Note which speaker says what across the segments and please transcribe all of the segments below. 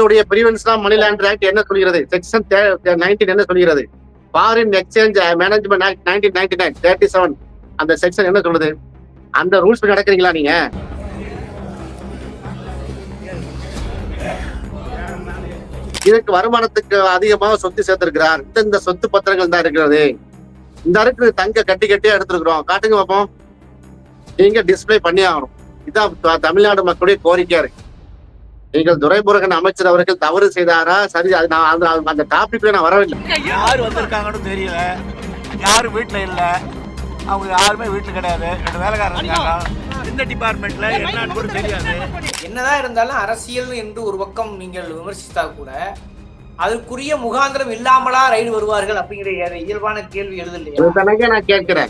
Speaker 1: மக்களுடைய பிரிவன்ஸ் தான் மணி lander act என்ன சொல்கிறது? செக்ஷன் நைன்டீன் என்ன சொல்கிறது? Foreign exchange management act nineteen ninety nine thirty seven அந்த செக்ஷன் என்ன சொல்லுது? அந்த ரூல்ஸ் படி நடக்கிறீங்களா நீங்க? இதற்கு வருமானத்துக்கு அதிகமாக சொத்து சேர்த்திருக்கிறார். இந்த இந்த சொத்து பத்திரங்கள் தான் இருக்கிறது. இந்த இருக்கிற தங்க கட்டி கட்டியா எடுத்திருக்கிறோம். காட்டுங்க பார்ப்போம் நீங்க டிஸ்பிளே பண்ணி ஆகணும். இதான் தமிழ்நாடு மக்களுடைய கோரிக்கையா இருக்கு நீங்கள் துரைமுருகன் அமைச்சர் அவர்கள் தவறு செய்தாரா? சரி அது நான் அந்த- அந்த டாபிக்ல நான் வரவில்லை.
Speaker 2: யார் வந்திருக்காங்கன்னு தெரியல. யாரும் வீட்டில் இல்லை. அவங்க யாருமே வீட்டில் கிடையாது. ரெண்டு வேலைக்காரங்க எந்த டிபார்ட்மெண்ட்ல என்னன்னு கூட தெரியாது.
Speaker 3: என்னதான் இருந்தாலும் அரசியல் என்று ஒரு பக்கம் நீங்கள் விமர்சித்தா கூட அதற்குரிய முகாந்திரம் இல்லாமலா ரைடு வருவார்கள் அப்படிங்கிற இய- இயல்பான கேள்வி எழுதலையா?
Speaker 1: நான் கேட்கிறேன்.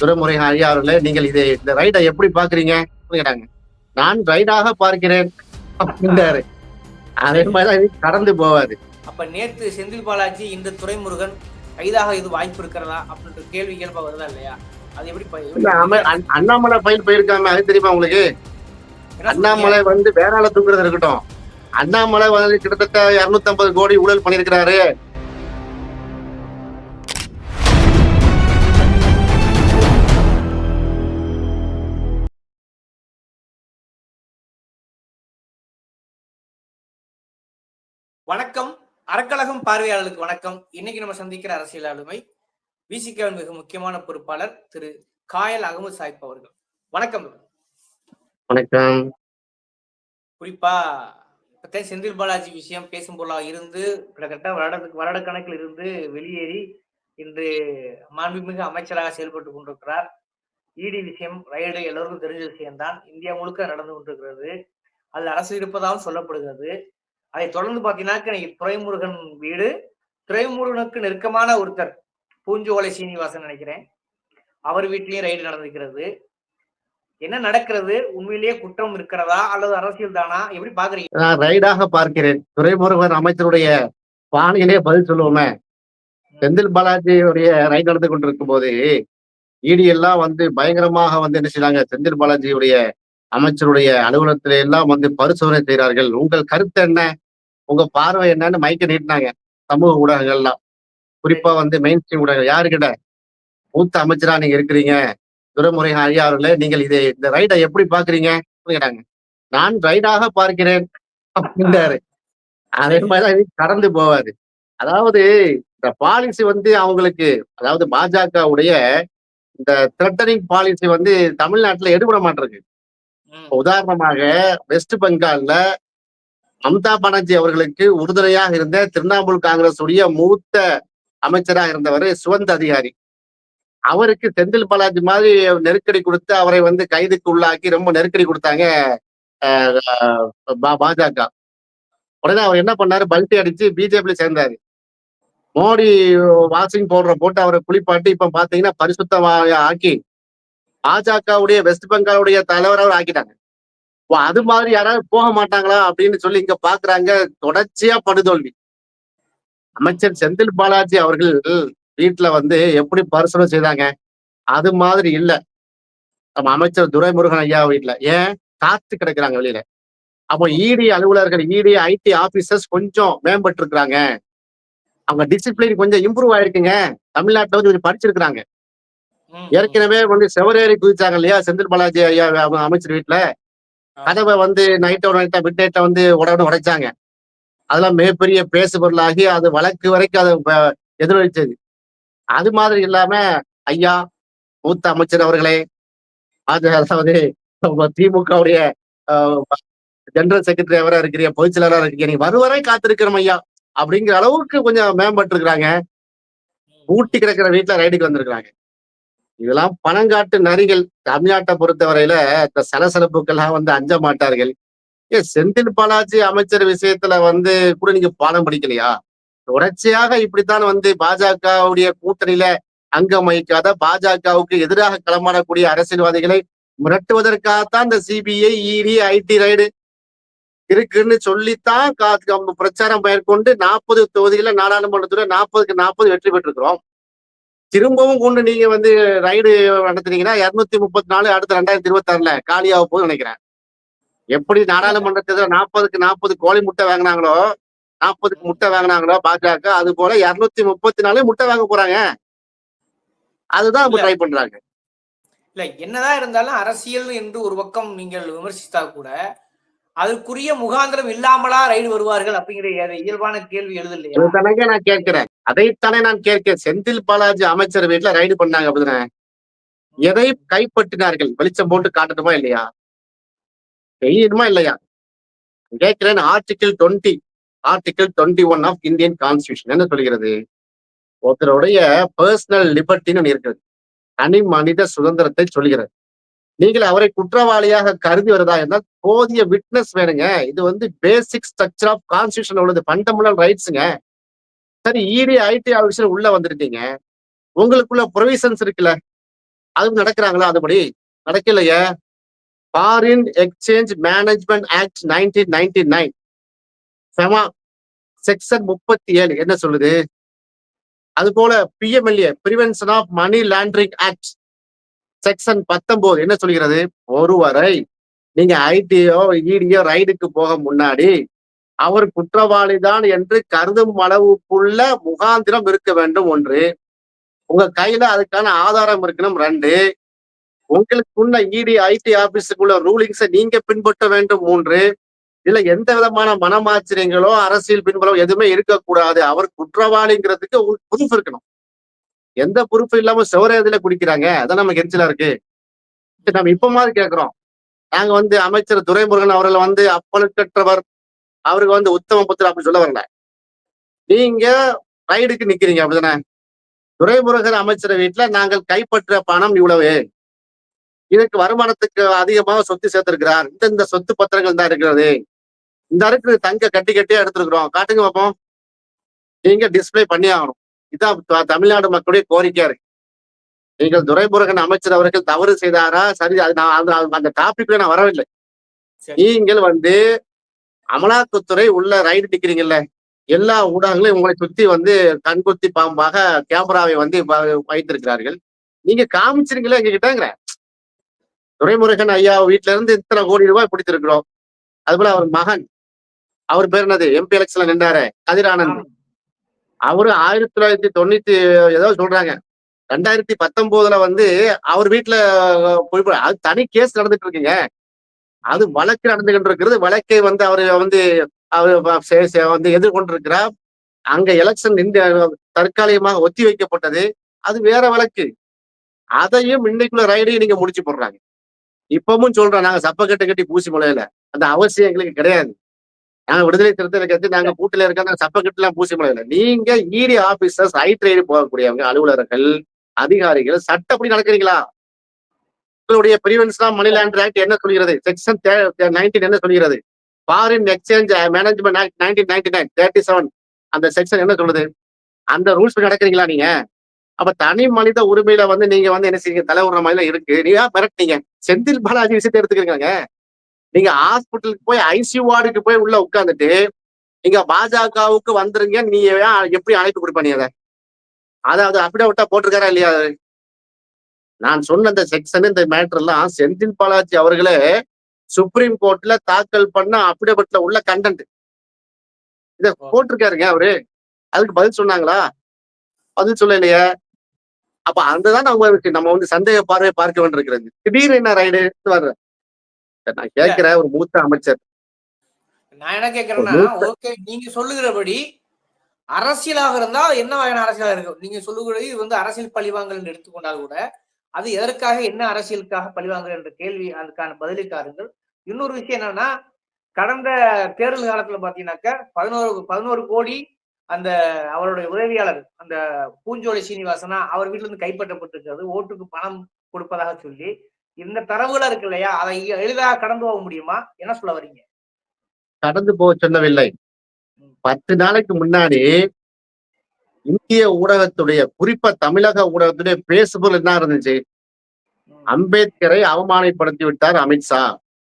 Speaker 1: துரைமுருகன் ஐயா அவர்களே நீங்கள் இதை இந்த ரைடை எப்படி பாக்குறீங்க கேட்டாங்க. நான் ரைடாக பார்க்கிறேன். அப்படின்றாரு. அதே மாதிரி கடந்து போவாது
Speaker 3: அப்ப நேத்து செந்தில் பாலாஜி இந்த துரைமுருகன் கைதாக இது வாய்ப்பு இருக்கிறதா? அப்படின்ற கேள்வி இயல்பா வருதா இல்லையா? அது எப்படி
Speaker 1: அண்ணாமலை பயில் போயிருக்காங்க அது தெரியுமா உங்களுக்கு? அண்ணாமலை வந்து வேற ஆள தூக்குறது இருக்கட்டும். அண்ணாமலை வந்து கிட்டத்தட்ட 250 கோடி ஊழல் பண்ணியிருக்கிறாரு.
Speaker 3: வணக்கம். அறக்கழகம் பார்வையாளர்களுக்கு வணக்கம். இன்னைக்கு நம்ம சந்திக்கிற அரசியல் ஆளுமை விசிகவின் மிக முக்கியமான பொறுப்பாளர் திரு காயல் அகமது சாஹிப் அவர்கள். வணக்கம்.
Speaker 1: வணக்கம்.
Speaker 3: குறிப்பா இப்பதான் செந்தில் பாலாஜி விஷயம் பேசும் பொருளா இருந்து கிட்டத்தட்ட வருடத்துக்கு வருடக்கணக்கில் இருந்து வெளியேறி இன்று மாண்புமிகு அமைச்சராக செயல்பட்டு கொண்டிருக்கிறார். இடி விஷயம் ரைடு எல்லோருக்கும் தெரிஞ்ச விஷயம்தான். இந்தியா முழுக்க நடந்து கொண்டிருக்கிறது. அதில் அரசு இருப்பதாகவும் சொல்லப்படுகிறது. அதை தொடர்ந்து பார்த்தீங்கன்னாக்க துறைமுருகன் வீடு துறைமுருகனுக்கு நெருக்கமான ஒருத்தர் பூஞ்சோலை சீனிவாசன் நினைக்கிறேன். அவர் வீட்லயும் ரைடு நடந்திருக்கிறது. என்ன நடக்கிறது? உண்மையிலேயே குற்றம் இருக்கிறதா? அல்லது அரசியல் தானா? எப்படி பாக்குறீங்க
Speaker 1: நான் ரைடாக பார்க்கிறேன். துறைமுருகன் அமைச்சருடைய பாணியிலே பதில் சொல்லுவோமே. செந்தில் பாலாஜியுடைய ரைடு நடந்து கொண்டிருக்கும் போது இடி எல்லாம் வந்து பயங்கரமாக வந்து என்ன செய்யறாங்க செந்தில் பாலாஜியுடைய அமைச்சருடைய அலுவலகத்தில எல்லாம் வந்து பரிசோதனை செய்கிறார்கள். உங்கள் கருத்து என்ன? உங்க பார்வை என்னன்னு மைக்க நீட்டினாங்க. சமூக ஊடகங்கள் எல்லாம் குறிப்பா வந்து மெயின் ஸ்ட்ரீம் ஊடகங்கள். யாருக்கிட்ட? மூத்த அமைச்சரா நீங்க இருக்கிறீங்க. துரைமுருகன் ஐயா அவர்களே நீங்கள் இதை இந்த ரைடை எப்படி பாக்குறீங்க கேட்டாங்க. நான் ரைடாக பார்க்கிறேன் அப்படின்றாரு. அதே மாதிரிதான் கடந்து போவாரு. அதாவது இந்த பாலிசி வந்து அவங்களுக்கு அதாவது பாஜகவுடைய இந்த த்ரெட்டனிங் பாலிசி வந்து தமிழ்நாட்டுல எடுபட மாட்டிருக்கு. உதாரணமாக வெஸ்ட் பெங்கால்ல மம்தா பானர்ஜி அவர்களுக்கு உறுதுணையாக இருந்த திரிணாமுல் காங்கிரஸ் உடைய மூத்த அமைச்சராக இருந்தவர் சுவந்த அதிகாரி. அவருக்கு செந்தில் பாலாஜி மாதிரி நெருக்கடி கொடுத்து அவரை வந்து கைதுக்கு உள்ளாக்கி ரொம்ப நெருக்கடி கொடுத்தாங்க பா- பாஜக. உடனே அவர் என்ன பண்ணாரு? பல்ட்டி அடிச்சு பிஜேபியில சேர்ந்தாரு. மோடி வாஷிங் பவுடரை போட்டு அவரை குளிப்பாட்டி இப்ப பாத்தீங்கன்னா பரிசுத்தமாக ஆக்கி பாஜகவுடைய வெஸ்ட் பெங்காலுடைய தலைவராக ஆக்கிட்டாங்க. அது மாதிரி யாராவது போக மாட்டாங்களா அப்படின்னு சொல்லி இங்க பாக்குறாங்க. தொடர்ச்சியா படுதோல்வி. அமைச்சர் செந்தில் பாலாஜி அவர்கள் வீட்டுல வந்து எப்படி பரிசோதனை செய்தாங்க? அது மாதிரி இல்ல. நம்ம அமைச்சர் துரைமுருகன் ஐயா வீட்டுல ஏன்? காத்து கிடக்குறாங்க வெளியில. அப்போ இடி அலுவலர்கள் இடி ஐடி ஆபீசர்ஸ் கொஞ்சம் மேம்பட்டு இருக்கிறாங்க அவங்க டிசிப்ளின் கொஞ்சம் இம்ப்ரூவ் ஆயிருக்குங்க. தமிழ்நாட்டுல வந்து கொஞ்சம் படிச்சிருக்கிறாங்க. ஏற்கனவே வந்து செவரேறி குதிச்சாங்க இல்லையா? செந்தில் பாலாஜி ஐயா அவங்க அமைச்சர் வீட்டுல கதவை வந்து நைட்டோட நைட்டா மிட் நைட்டா வந்து உடனே உடைச்சாங்க. அதெல்லாம் மிகப்பெரிய பேசு பொருளாகி அது வழக்கு வரைக்கும் அது எதிரொலிச்சது. அது மாதிரி இல்லாம ஐயா மூத்த அமைச்சர் அவர்களே அது அதாவது திமுகவுடைய ஜெனரல் செக்ரட்டரி அவரா இருக்கிறீங்க பொதுச் செயலாளரா இருக்கீங்க நீங்க வருவரை காத்திருக்கிறோம் ஐயா அப்படிங்கிற அளவுக்கு கொஞ்சம் மேம்பட்டு இருக்கிறாங்க ஊட்டி கிடக்கிற வீட்டுல ரைடுக்கு வந்திருக்கிறாங்க. இதெல்லாம் பணங்காட்டு நரிகள் தமிழ்நாட்டை பொறுத்தவரையில இந்த சலசலப்புக்கெல்லாம் வந்து அஞ்ச மாட்டார்கள். ஏ செந்தில் பாலாஜி அமைச்சர் விஷயத்துல வந்து கூட நீங்க பாடம் படிக்கலையா? தொடர்ச்சியாக இப்படித்தான் வந்து பாஜகவுடைய கூட்டணியில அங்கம் வகிக்காத பாஜகவுக்கு எதிராக களமாடக்கூடிய அரசியல்வாதிகளை மிரட்டுவதற்காகத்தான் இந்த சிபிஐ இடி ஐடி ரைடு இருக்குன்னு சொல்லித்தான் கா- பிரச்சாரம் மேற்கொண்டு நாற்பது தொகுதியில நாடாளுமன்றத்துல நாற்பதுக்கு நாற்பது வெற்றி பெற்றிருக்கிறோம். திரும்பவும் கொண்டு நீங்க வந்து ரைடு நடத்துனீங்கன்னா இருநூத்தி முப்பத்தி நாலு அடுத்த ரெண்டாயிரத்தி இருபத்தி ஆறுல காலியாக போகுது நினைக்கிறேன். எப்படி நாடாளுமன்ற தேர்தல் நாற்பதுக்கு நாற்பது கோழி முட்டை வாங்கினாங்களோ நாற்பதுக்கு முட்டை வாங்கினாங்களோ பாஜக அது போல இருநூத்தி முப்பத்தி நாலு முட்டை வாங்க போறாங்க. அதுதான் அவங்க. ட்ரை பண்றாங்க.
Speaker 3: இல்ல என்னதான் இருந்தாலும் அரசியல் என்று ஒரு பக்கம் நீங்கள் விமர்சித்தா கூட அதுக்குரிய முகாந்திரம் இல்லாமலா ரைடு வருவார்கள் அப்படிங்கிற இய- இயல்பான கேள்வி எழுதலையா?
Speaker 1: நான் கேட்கிறேன். அதைத்தானே நான் கேட்க செந்தில் பாலாஜி அமைச்சர் வீட்டுல ரைடு பண்ணாங்க அப்படிதானே எதை கைப்பற்றினார்கள்? வெளிச்சம் போட்டு காட்டணுமா இல்லையா? செய்யணுமா இல்லையா? கேட்கிறேன் article twenty article twenty one of Indian constitution என்ன சொல்கிறது? ஒருத்தருடைய பர்சனல் லிபர்ட்டின்னு இருக்குது. தனி மனித சுதந்திரத்தை சொல்கிறது. நீங்கள் அவரை குற்றவாளியாக கருதி வருதா என்றால் போதிய விட்னஸ் வேணுங்க. இது வந்து பேசிக் ஸ்ட்ரக்சர் ஆஃப் கான்ஸ்டியூஷன் உள்ளது. ஃபண்டமெண்டல் ரைட்ஸுங்க சரி இடி ஐடி ஆஃபீஸர் உள்ள வந்துருட்டீங்க உங்களுக்குள்ள ப்ரொவிஷன்ஸ் இருக்குல்ல அதுவும் நடக்கிறாங்களா? அதுபடி நடக்கலையே. Foreign exchange management act nineteen ninety nine FEMA section முப்பத்தி ஏழு என்ன சொல்லுது அது போல PMLA prevention of money laundering act section பத்தொன்பது என்ன சொல்கிறது? ஒருவரை நீங்க ஐடியோ இடியோ ரைடுக்கு போக முன்னாடி அவர் குற்றவாளிதான் என்று கருதும் அளவுக்குள்ள முகாந்திரம் இருக்க வேண்டும். ஒன்று உங்க கையில அதுக்கான ஆதாரம் இருக்கணும். ரெண்டு உங்களுக்குள்ள இடி ஐடி ஆபீஸுக்குள்ள ரூலிங்ஸை நீங்க பின்பற்ற வேண்டும். மூன்று இதுல எந்த விதமான மனமாச்சரியங்களோ அரசியல் பின்புலம் எதுவுமே இருக்கக்கூடாது. அவர் குற்றவாளிங்கிறதுக்கு உங்களுக்கு ப்ரூஃப் இருக்கணும். எந்த ப்ரூஃப் இல்லாம சிவரேதில குடிக்கிறாங்க? அதான் நமக்கு எரிச்சலா இருக்கு. நம்ம இப்ப மாதிரி கேட்கிறோம் நாங்க வந்து அமைச்சர் துரைமுருகன் அவர்கள் வந்து அப்பழுக்கற்றவர் அவருக்கு வந்து உத்தம புத்திர அப்படி சொல்ல வரல. நீங்க ரைடுக்கு நிக்கிறீங்க அப்படிதானே? துரைமுருகன் அமைச்சர் வீட்டுல நாங்கள் கைப்பற்ற பணம் இவ்வளவு. இதுக்கு வருமானத்துக்கு அதிகமாக சொத்து சேர்த்திருக்கிறார். இந்த இந்த சொத்து பத்திரங்கள் தான் இருக்கிறது. இந்த இருக்கிற தங்க கட்டி கட்டியா எடுத்திருக்கிறோம். காட்டுங்க பார்ப்போம் நீங்க டிஸ்ப்ளே பண்ணி ஆகணும். இதான் தமிழ்நாடு மக்களுடைய கோரிக்கையா இருக்கு நீங்கள் துரைமுருகன் அமைச்சர் அவர்கள் தவறு செய்தாரா? சரி அது நான் அந்த- டாபிக்ல நான் வரவில்லை. நீங்கள் வந்து அமலாக்கத்துறை உள்ள ரைடு நிக்கிறீங்கல்ல எல்லா ஊடகங்களும் உங்களை சுத்தி வந்து கண்குத்தி பாம்பாக கேமராவை வந்து வைத்திருக்கிறார்கள். நீங்க காமிச்சிருங்களா எங்க கிட்டங்கிற துரைமுருகன் ஐயா வீட்டுல இருந்து இத்தனை கோடி ரூபாய் பிடித்திருக்கிறோம். அது போல அவர் மகன் அவர் பேர் என்னது? எம்பி எலெக்ஷன்ல நின்றாரு கதிரானந்த் அவரு ஆயிரத்தி தொள்ளாயிரத்தி தொண்ணூத்தி ஏதோ சொல்றாங்க. ரெண்டாயிரத்தி பத்தொன்பதுல வந்து அவர் வீட்டுல போய் அது தனி கேஸ் நடந்துட்டு இருக்குங்க. அது வழக்கு நடந்துகிட்டு இருக்கிறது வழக்கை வந்து அவரு வந்து அவர் வந்து எதிர்கொண்டிருக்கிறார். அங்க எலெக்ஷன் தற்காலிகமாக ஒத்தி வைக்கப்பட்டது. அது வேற வழக்கு. அதையும் இன்னைக்குள்ள ரைடையும் நீங்க முடிச்சு போடுறாங்க. இப்பவும் சொல்றோம் நாங்க சப்ப கட்டு கட்டி பூசி முளையில. அந்த அவசியம் எங்களுக்கு கிடையாது. நாங்க விடுதலை திருத்தல கட்சி நாங்க கூட்டுல இருக்க சப்ப கட்டு எல்லாம் பூசி முளையில. நீங்க இடி ஆபீசர்ஸ் ஐட் ரைடு போகக்கூடியவங்க அலுவலர்கள் அதிகாரிகள் சட்டப்படி நடக்கிறீங்களா? உங்களுடைய பிரிவென்ஷன் மணி லாண்டர் ஆக்ட் என்ன சொல்கிறது? செக்ஷன் நைன்டீன் என்ன சொல்கிறது? Foreign exchange management act nineteen ninety nine thirty seven அந்த செக்ஷன் என்ன சொல்லுது? அந்த ரூல்ஸ் நடக்கிறீங்களா நீங்க? அப்ப தனி மனித உரிமையில வந்து நீங்க வந்து என்ன செய்யுங்க மாதிரி எல்லாம் இருக்கு. நீங்க ஏன் செந்தில் பாலாஜி விஷயத்தை எடுத்துக்கிறீங்க நீங்க ஹாஸ்பிட்டலுக்கு போய் ஐசியூ வார்டுக்கு போய் உள்ள உட்காந்துட்டு நீங்க பாஜகவுக்கு வந்துருங்க நீ எப்படி அழைப்பு கொடுப்ப நீ அதை? அதாவது அப்படியே விட்டா போட்டிருக்காரா இல்லையா நான் சொன்ன அந்த செக்ஷன் இந்த மேட்டர் எல்லாம் செந்தில் பாலாஜி அவர்களே சுப்ரீம் கோர்ட்ல தாக்கல் பண்ண அபிடபிட்ல உள்ள கண்டென்ட் இத போட்டிருக்காருங்க அவரு. அதுக்கு பதில் சொன்னாங்களா? பதில் சொல்லலையே. அப்ப அங்கதான் நம்ம இருக்கு. நம்ம வந்து சந்தேக பார்வை பார்க்க வேண்டியிருக்கிறது. திடீர்னு என்ன ரைடு வர்ற நான் கேட்கிறேன். ஒரு மூத்த அமைச்சர்.
Speaker 3: நான் என்ன கேக்குறேன்னா ஓகே நீங்க சொல்லுகிறபடி அரசியலாக இருந்தா என்ன வகையான அரசியலாக இருக்கும் நீங்க சொல்லுகிறது இது வந்து அரசியல் பழிவாங்கல் எடுத்துக்கொண்டால் கூட அது எதற்காக என்ன அரசியலுக்காக பழிவாங்கல் என்ற கேள்வி அதுக்கான பதிலை தாருங்கள் இன்னொரு விஷயம் என்னன்னா கடந்த தேர்தல் காலத்துல பாத்தீங்கன்னாக்க பதினோரு பதினோரு கோடி அந்த அவருடைய உதவியாளர் அந்த பூஞ்சோலை சீனிவாசனா அவர் வீட்டுல இருந்து கைப்பற்றப்பட்டிருக்கிறது. ஓட்டுக்கு பணம் கொடுப்பதாக சொல்லி இந்த தரவுகள் இருக்கு இல்லையா அதை எளிதாக கடந்து போக முடியுமா? என்ன சொல்ல வரீங்க?
Speaker 1: கடந்து போக சொல்லவில்லை. பத்து நாளைக்கு முன்னாடி இந்திய ஊடகத்துடைய குறிப்பா தமிழக ஊடகத்துடைய பேசுபொருள் என்ன இருந்துச்சு. அம்பேத்கரை அவமானப்படுத்தி விட்டார் அமித்ஷா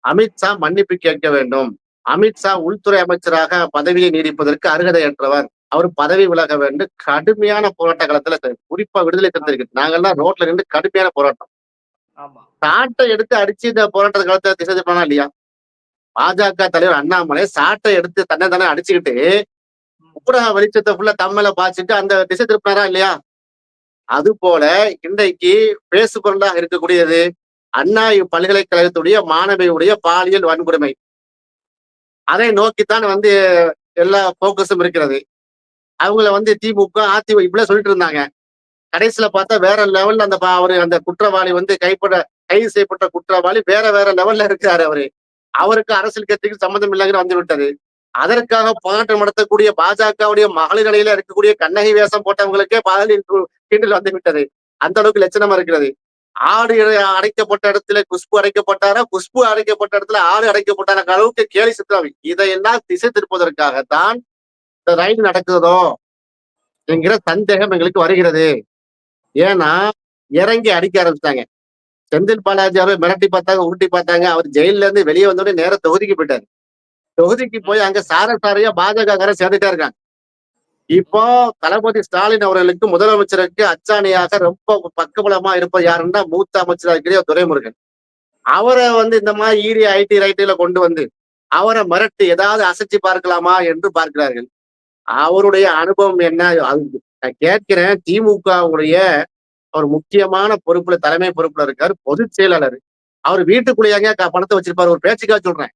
Speaker 1: அமித்ஷா மன்னிப்பு கேட்க வேண்டும். அமித்ஷா உள்துறை அமைச்சராக பதவியை நீடிப்பதற்கு அருகதையற்றவர் அவர் பதவி விலக வேண்டும். கடுமையான போராட்ட காலத்துல குறிப்பா விடுதலை தந்திருக்கு நாங்கெல்லாம் ரோட்ல நின்று கடுமையான போராட்டம். காட்டை எடுத்து அடிச்சு இந்த போராட்ட காலத்துல திசை பண்ணா இல்லையா? பாஜக தலைவர் அண்ணாமலை சாட்டை எடுத்து தன்னை தானே அடிச்சுக்கிட்டு ஊடக வெளிச்சத்தை ஃபுல்லா தம்மல பாய்ச்சிட்டு அந்த திசை திருப்பினாரா இல்லையா? அது போல இன்றைக்கு பேசு பொருளாக இருக்கக்கூடியது அண்ணா பல்கலைக்கழகத்துடைய மாணவியுடைய பாலியல் வன்கொடுமை. அதை நோக்கித்தான் வந்து எல்லா போக்கஸும் இருக்கிறது. அவங்கள வந்து திமுக அதிமுக இப்படிலாம் சொல்லிட்டு இருந்தாங்க. கடைசியில பார்த்தா வேற லெவல்ல அந்த பா- அவரு அந்த குற்றவாளி வந்து கைப்பட கைது செய்யப்பட்ட குற்றவாளி வேற வேற லெவல்ல இருக்கிறாரு அவரு. அவருக்கு அரசியல் கட்சிக்கு சம்மந்தம் இல்லைங்கிற வந்து விட்டது அதற்காக போராட்டம் நடத்தக்கூடிய பாஜகவுடைய மகளிர் அணியில இருக்கக்கூடிய கண்ணகி வேஷம் போட்டவங்களுக்கே பாலியல் கு- வந்துவிட்டது வந்து விட்டது. அந்த அளவுக்கு லட்சணமா இருக்கிறது. ஆடு அடைக்கப்பட்ட இடத்துல குஷ்பு அடைக்கப்பட்டாரா? குஷ்பு அடைக்கப்பட்ட இடத்துல ஆடு அடைக்கப்பட்டார? அளவுக்கு கேலி சித்திரம். இதையெல்லாம் திசை திருப்பதற்காகத்தான் இந்த ரைடு நடக்குதோ என்கிற சந்தேகம் எங்களுக்கு வருகிறது. ஏன்னா இறங்கி அடிக்க ஆரம்பிச்சிட்டாங்க. செந்தில் பாலாஜி மிரட்டி பார்த்தாங்க உருட்டி பார்த்தாங்க. அவர் ஜெயில இருந்து வெளியே வந்தோடனே நேர தொகுதிக்கு போயிட்டாரு. தொகுதிக்கு போய் அங்க சாரசாரியா பாஜக சேர்ந்துட்டே இருக்காங்க. இப்போ தளபதி ஸ்டாலின் அவர்களுக்கு முதலமைச்சருக்கு அச்சாணியாக ரொம்ப பக்கபலமா இருப்பது யாருன்னா மூத்த அமைச்சராக இருக்கிற துரைமுருகன். அவரை வந்து இந்த மாதிரி ஈரி ஐடி ரைட்டில கொண்டு வந்து அவரை மிரட்டி ஏதாவது அசைச்சு பார்க்கலாமா என்று பார்க்கிறார்கள். அவருடைய அனுபவம் என்ன? அது நான் கேட்கிறேன். திமுகவுடைய அவர் முக்கியமான பொறுப்புல தலைமை பொறுப்புல இருக்காரு பொதுச் செயலாளர். அவர் வீட்டுக்குள்ளேயாங்க பணத்தை வச்சிருப்பாரு. ஒரு பேச்சுக்காக சொல்றேன்.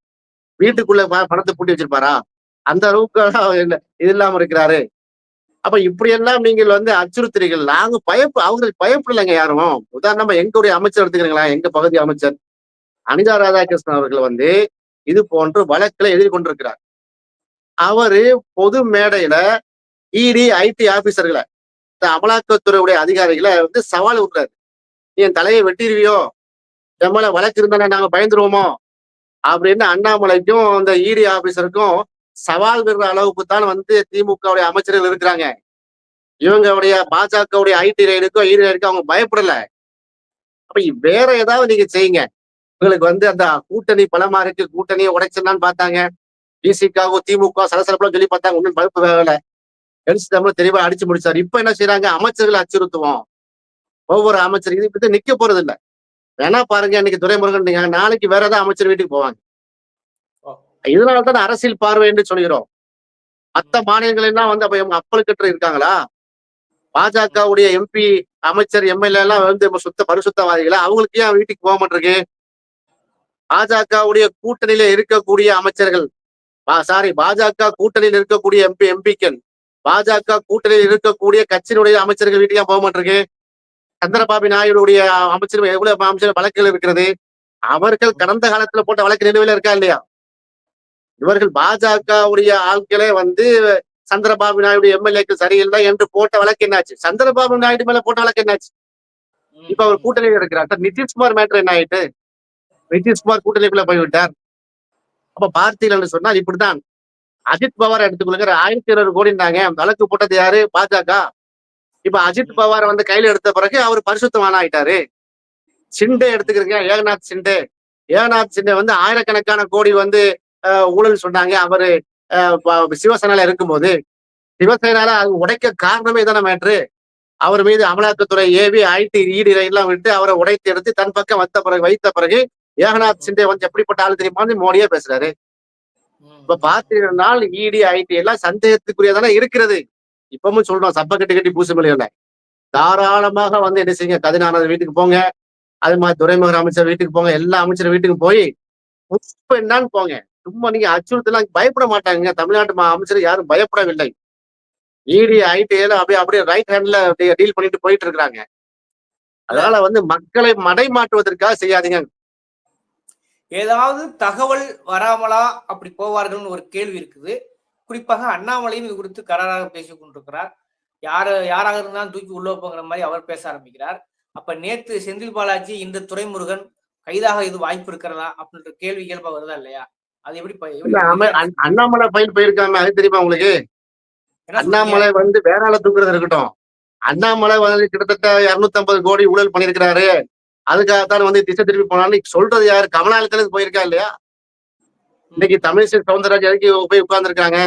Speaker 1: வீட்டுக்குள்ள ப- பணத்தை பூட்டி வச்சிருப்பாரா? அந்த அளவுக்கு அவர் இல்ல இது இல்லாம இருக்கிறாரு. அப்ப இப்படியெல்லாம் நீங்கள் வந்து அச்சுறுத்துறீர்கள். நாங்க பயப்பு அவங்களுக்கு பயப்படலைங்க யாரும். உதாரணமா எங்களுடைய அமைச்சர் எடுத்துக்கிறீங்களா? எங்க பகுதி அமைச்சர். அனிதா ராதாகிருஷ்ணன் அவர்கள் வந்து இது போன்று வழக்களை எதிர்கொண்டிருக்கிறார் அவரு பொது மேடையில இடி ஐடி ஆபீசர்களை இந்த அமலாக்கத்துறையுடைய அதிகாரிகளை வந்து சவால் விடுறாரு. நீ என் தலையை வெட்டிடுவியோ நம்மள வழக்கு இருந்தா நாங்க பயந்துருவோமோ? அப்படின்னு அண்ணாமலைக்கும் இந்த இடி ஆபீசருக்கும் சவால் விடுற அளவுக்கு தான் வந்து திமுகவுடைய அமைச்சர்கள் இருக்கிறாங்க. இவங்களுடைய பாஜகவுடைய ஐடி ரைடுக்கும் ஈடி ரைடுக்கும் அவங்க பயப்படல. அப்ப வேற ஏதாவது நீங்க செய்யுங்க. உங்களுக்கு வந்து அந்த கூட்டணி பலமா இருக்கு கூட்டணியை உடைச்சிடலான்னு பார்த்தாங்க. பிசிக்காவும் திமுக சலசலப்பெல்லாம் சொல்லி பார்த்தாங்க. ஒன்றும் பழுப்பு வேலை எழுச்சி தமிழ் தெளிவா அடிச்சு முடிச்சாரு. இப்ப என்ன செய்யறாங்க அமைச்சர்களை அச்சுறுத்துவோம். ஒவ்வொரு அமைச்சர் இது நிற்க நிக்க போறது இல்லை வேணா பாருங்க இன்னைக்கு துரைமுருகன் நீங்க நாளைக்கு வேற ஏதாவது அமைச்சர் வீட்டுக்கு போவாங்க. இதனால தான் அரசியல் பார்வை என்று சொல்கிறோம். மத்த மாநிலங்கள்லாம் வந்து அப்ப இவங்க இருக்காங்களா? பாஜகவுடைய எம்பி அமைச்சர் எம்எல்ஏ எல்லாம் வந்து சுத்த பரிசுத்தவாதிகளா? அவங்களுக்கு ஏன் வீட்டுக்கு போக மாட்டிருக்கு பாஜகவுடைய கூட்டணியில இருக்கக்கூடிய அமைச்சர்கள் சாரி பாஜக கூட்டணியில் இருக்கக்கூடிய எம்பி எம்பிக்கள் பாஜக கூட்டணியில் இருக்கக்கூடிய கட்சியினுடைய அமைச்சர்கள் வீட்டுக்கு போக மாட்டிருக்கு சந்திரபாபு நாயுடைய அமைச்சர் எவ்வளவு அமைச்சர் வழக்குகள் இருக்கிறது? அவர்கள் கடந்த காலத்துல போட்ட வழக்கு நிலுவையில இருக்கா இல்லையா? இவர்கள் பாஜகவுடைய ஆட்களே வந்து சந்திரபாபு நாயுடு எம்எல்ஏக்கு சரியில்லை என்று போட்ட வழக்கு என்னாச்சு? சந்திரபாபு நாயுடு மேல போட்ட வழக்கு என்னாச்சு? இப்ப அவர் கூட்டணியில் இருக்கிறார். நிதிஷ்குமார் மேட்டர் என்ன ஆயிட்டு? நிதிஷ்குமார் கூட்டணிக்குள்ள போய்விட்டார். அப்ப பார்த்தீங்கன்னு சொன்னால் இப்படித்தான். அஜித் பவார் எடுத்துக்கொள்ளுங்க. ஆயிரத்தி இருநூறு கோடினாங்க வழக்கு போட்டது யாரு? பாஜக. இப்ப அஜித் பவார் வந்து கையில எடுத்த பிறகு அவர் பரிசுத்தமான ஆயிட்டாரு சிண்டே எடுத்துக்கிறீங்க ஏகநாத் சிண்டே. ஏகநாத் சிண்டே வந்து ஆயிரக்கணக்கான கோடி வந்து ஊழல் சொன்னாங்க. அவரு சிவசேனால இருக்கும்போது. சிவசேனால அது உடைக்க காரணமே தானே மேட்ரு அவர் மீது அமலாக்கத்துறை ஏவி ஐடி ஈடி எல்லாம் விட்டு அவரை உடைத்து எடுத்து தன் பக்கம் வந்த பிறகு வைத்த பிறகு ஏகநாத் சிண்டே வந்து எப்படிப்பட்ட ஆளு தெரியுமா மோடியே பேசுறாரு. இப்ப பாத்தீங்கன்னா இடி ஐடி எல்லாம் சந்தேகத்துக்குரியதானே இருக்கிறது. இப்பவும் சொல்றோம் சப்ப கட்டி கட்டி பூசு இல்ல தாராளமாக வந்து என்ன செய்யுங்க கதினானது வீட்டுக்கு போங்க. அது மாதிரி துறைமுக அமைச்சர் வீட்டுக்கு போங்க. எல்லா அமைச்சர் வீட்டுக்கு போய் இப்ப என்னன்னு போங்க. சும்மா நீங்க அச்சுறுத்தலாம் பயப்பட மாட்டாங்க தமிழ்நாட்டு மா- அமைச்சர் யாரும் பயப்படவில்லை. இடி ஐடி அப்படியே அப்படியே ரைட் ஹேண்ட்ல டீல் பண்ணிட்டு போயிட்டு இருக்கிறாங்க. அதனால வந்து மக்களை மடைமாற்றுவதற்காக செய்யாதீங்க.
Speaker 3: ஏதாவது தகவல் வராமலா அப்படி போவார்கள்னு ஒரு கேள்வி இருக்குது. குறிப்பாக அண்ணாமலையும் இது குறித்து கராராக பேசிக் கொண்டிருக்கிறார். யாரு யாராக இருந்தாலும் தூக்கி உள்ள வைப்போங்கிற மாதிரி அவர் பேச ஆரம்பிக்கிறார். அப்ப நேத்து செந்தில் பாலாஜி இந்த துரைமுருகன் கைதாக இது வாய்ப்பு இருக்கிறதா அப்படின்ற கேள்வி இயல்பா வருதா இல்லையா? அது எப்படி
Speaker 1: அண்ணாமலை பயில் போயிருக்காங்க அது தெரியுமா உங்களுக்கு? அண்ணாமலை வந்து வேற ஆள தூக்குறது இருக்கட்டும். அண்ணாமலை வந்து கிட்டத்தட்ட இருநூத்தி ஐம்பது கோடி ஊழல் பண்ணிருக்கிறாரு அதுக்காகத்தான் வந்து திசை திருப்பி போனான்னு சொல்றது யாரு? கமலாலயத்துல போயிருக்கா இல்லையா? இன்னைக்கு தமிழிசை சவுந்தரராஜ் எதுக்கு போய் உட்கார்ந்துருக்காங்க?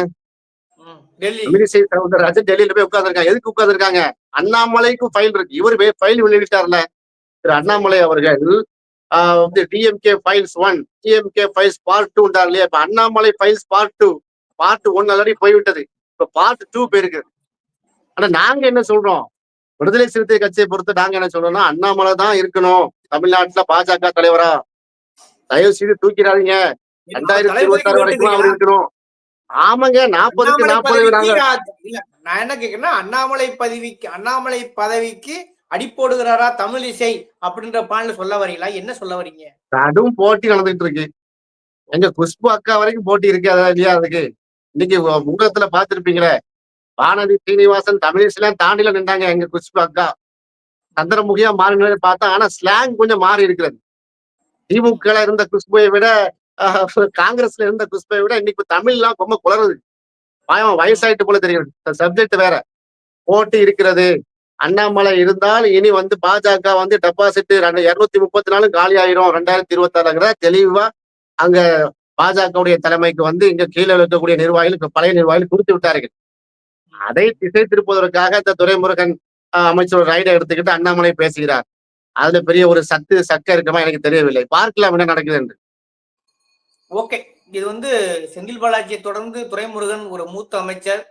Speaker 1: தமிழிசை சவுந்தரராஜன் டெல்லியில போய் உட்கார்ந்துருக்காங்க. எதுக்கு உட்கார்ந்துருக்காங்க? அண்ணாமலைக்கும் ஃபைல் இருக்கு. இவர் ஃபைல் வெளியிட்டார்ல. திரு அண்ணாமலை அவர்கள் வந்து DMK files one DMK files part two இல்லையா? இப்ப Annamalai files part two part one already போய்விட்டது. இப்ப பார்ட் டூ போயிருக்கு. ஆனா நாங்க என்ன சொல்றோம்? விடுதலை சிறுத்தை கட்சியை பொறுத்து நாங்க என்ன சொல்றோம்னா அண்ணாமலை தான் இருக்கணும். தமிழ்நாட்டுல பாஜக தலைவரா. தயவு செய்து தூக்கிறாதீங்க ரெண்டாயிரத்தி இருபத்தி ஆறு வரைக்கும் அவர் இருக்கணும் ஆமாங்க நாற்பதுக்கு நாற்பது
Speaker 3: நான் என்ன கேக்குறேன்னா அண்ணாமலை பதவிக்கு அண்ணாமலை பதவிக்கு அடிப்போடுகிறாரா தமிழிசை அப்படின்ற பாயிண்ட்ல சொல்ல வரீங்களா? என்ன சொல்ல வரீங்க?
Speaker 1: கடும் போட்டி நடந்துட்டு இருக்கு. எங்க குஷ்பு அக்கா வரைக்கும் போட்டி இருக்கு அதான் இல்லையா அதுக்கு? இன்னைக்கு ஊடகத்துல பாத்திருப்பீங்களே வானதி சீனிவாசன் தமிழிசைலாம் தாண்டில நின்றாங்க எங்க குஷ்பு அக்கா. சந்திரமுகியா மாறினதை பார்த்தா ஆனா ஸ்லாங் கொஞ்சம் மாறி இருக்கிறது. திமுக இருந்த குஷ்புவை விட காங்கிரஸ்ல இருந்த குஷ்பை விட இன்னைக்கு தமிழ்லாம் ரொம்ப குளறுது. பாயம் வயசாயிட்டு போல தெரிகிறது சப்ஜெக்ட் வேற. போட்டி இருக்கிறது. அண்ணாமலை இருந்தால் இனி வந்து பாஜக வந்து டெபாசிட் இருநூத்தி முப்பத்தி நாலு காலி ஆயிரும். ரெண்டாயிரத்தி இருபத்தி ஆறுங்கிற தெளிவா அங்க பாஜகவுடைய தலைமைக்கு வந்து இங்க கீழே இருக்கக்கூடிய நிர்வாகிகள் பழைய நிர்வாகிகள் குறித்து விட்டார்கள். அதை திசை திருப்புவதற்காக இந்த துரைமுருகன் அமைச்சர் ரைடை எடுத்துக்கிட்டு அண்ணாமலை பேசுகிறார். அதுல பெரிய ஒரு சத்து சக்க இருக்கமா எனக்கு தெரியவில்லை. பார்க்கலாம் என்ன நடக்குது என்று.
Speaker 3: ஓகே. இது வந்து செந்தில் பாலாஜியை தொடர்ந்து துரைமுருகன் ஒரு மூத்த அமைச்சர்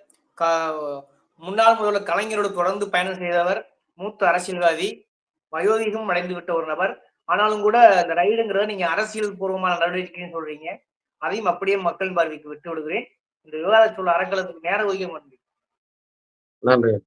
Speaker 3: முன்னாள் முதல்வர் கலைஞரோடு தொடர்ந்து பயணம் செய்தவர் மூத்த அரசியல்வாதி வயோதிகம் அடைந்து விட்ட ஒரு நபர். ஆனாலும் கூட இந்த ரைடுங்கிறத நீங்க அரசியல் பூர்வமான நடவடிக்கைன்னு சொல்றீங்க. அதையும் அப்படியே மக்கள் பார்வைக்கு விட்டு விடுகிறேன். இந்த விவாத அறக்கலத்துக்கு நேர ஒதுக்க மாட்டேன்
Speaker 1: நன்றி.